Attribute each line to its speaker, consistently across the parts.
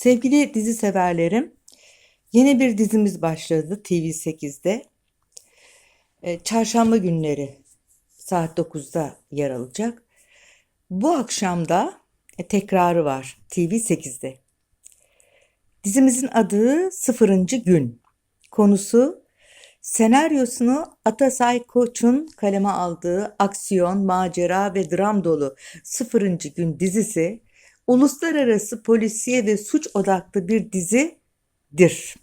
Speaker 1: Sevgili dizi severlerim, yeni bir dizimiz başladı TV8'de. E, Çarşamba günleri saat 9'da yer alacak. Bu akşam da e, tekrarı var TV8'de. Dizimizin adı Sıfırıncı Gün. Konusu senaryosunu Atasay Koç'un kaleme aldığı aksiyon, macera ve dram dolu Sıfırıncı Gün dizisi uluslararası polisiye ve suç odaklı bir dizidir.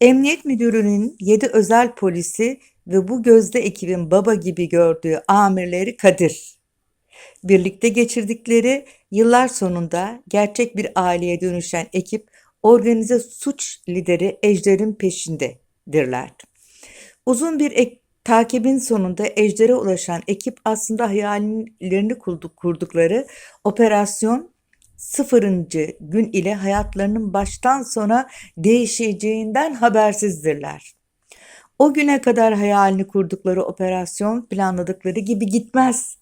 Speaker 1: Emniyet müdürünün 7 özel polisi ve bu gözde ekibin baba gibi gördüğü amirleri Kadir. Birlikte geçirdikleri yıllar sonunda gerçek bir aileye dönüşen ekip organize suç lideri Ejder'in peşindedirler. Uzun bir ek- takibin sonunda Ejder'e ulaşan ekip aslında hayallerini kurduk, kurdukları operasyon sıfırıncı gün ile hayatlarının baştan sona değişeceğinden habersizdirler. O güne kadar hayalini kurdukları operasyon planladıkları gibi gitmez.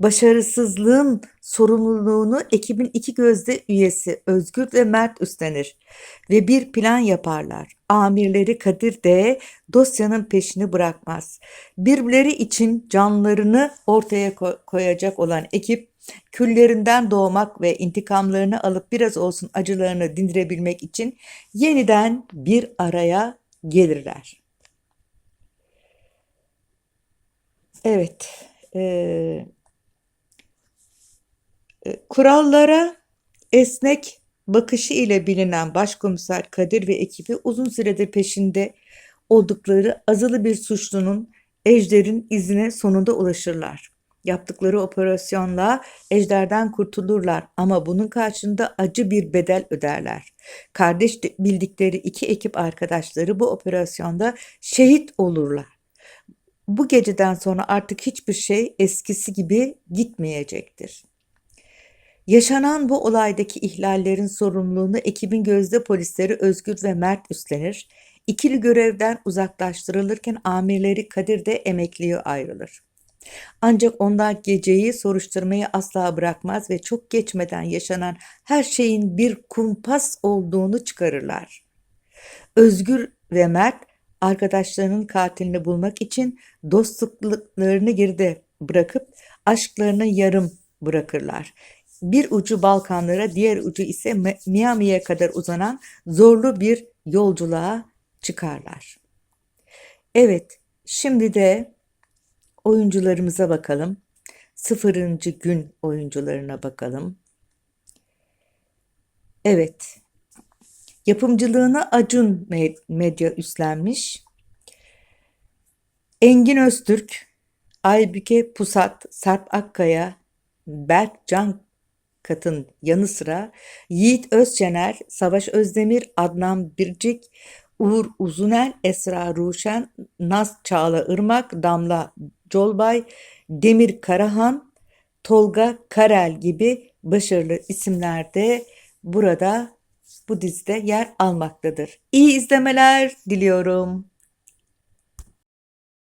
Speaker 1: Başarısızlığın sorumluluğunu ekibin iki gözde üyesi Özgür ve Mert üstlenir ve bir plan yaparlar. Amirleri Kadir de dosyanın peşini bırakmaz. Birbirleri için canlarını ortaya ko- koyacak olan ekip küllerinden doğmak ve intikamlarını alıp biraz olsun acılarını dindirebilmek için yeniden bir araya gelirler. Evet, e, kurallara esnek bakışı ile bilinen Başkomiser Kadir ve ekibi uzun süredir peşinde oldukları azılı bir suçlunun Ejder'in izine sonunda ulaşırlar. Yaptıkları operasyonla Ejder'den kurtulurlar ama bunun karşında acı bir bedel öderler. Kardeş de- bildikleri iki ekip arkadaşları bu operasyonda şehit olurlar. Bu geceden sonra artık hiçbir şey eskisi gibi gitmeyecektir. Yaşanan bu olaydaki ihlallerin sorumluluğunu ekibin gözde polisleri Özgür ve Mert üstlenir. İkili görevden uzaklaştırılırken amirleri Kadir de emekliye ayrılır. Ancak onlar geceyi soruşturmayı asla bırakmaz ve çok geçmeden yaşanan her şeyin bir kumpas olduğunu çıkarırlar. Özgür ve Mert arkadaşlarının katilini bulmak için dostluklarını geride bırakıp aşklarını yarım bırakırlar. Bir ucu Balkanlara, diğer ucu ise Mi- Miami'ye kadar uzanan zorlu bir yolculuğa çıkarlar. Evet, şimdi de oyuncularımıza bakalım. Sıfırıncı gün oyuncularına bakalım. Evet, yapımcılığını Acun Me- Medya üstlenmiş. Engin Öztürk, Aybüke Pusat, Sarp Akkaya, Berk Can Kat'ın yanı sıra Yiğit Özçener, Savaş Özdemir, Adnan Bircik, Uğur Uzunel, Esra Ruşen, Naz Çağla Irmak, Damla Colbay, Demir Karahan, Tolga Karel gibi başarılı isimler de burada bu dizide yer almaktadır. İyi izlemeler diliyorum.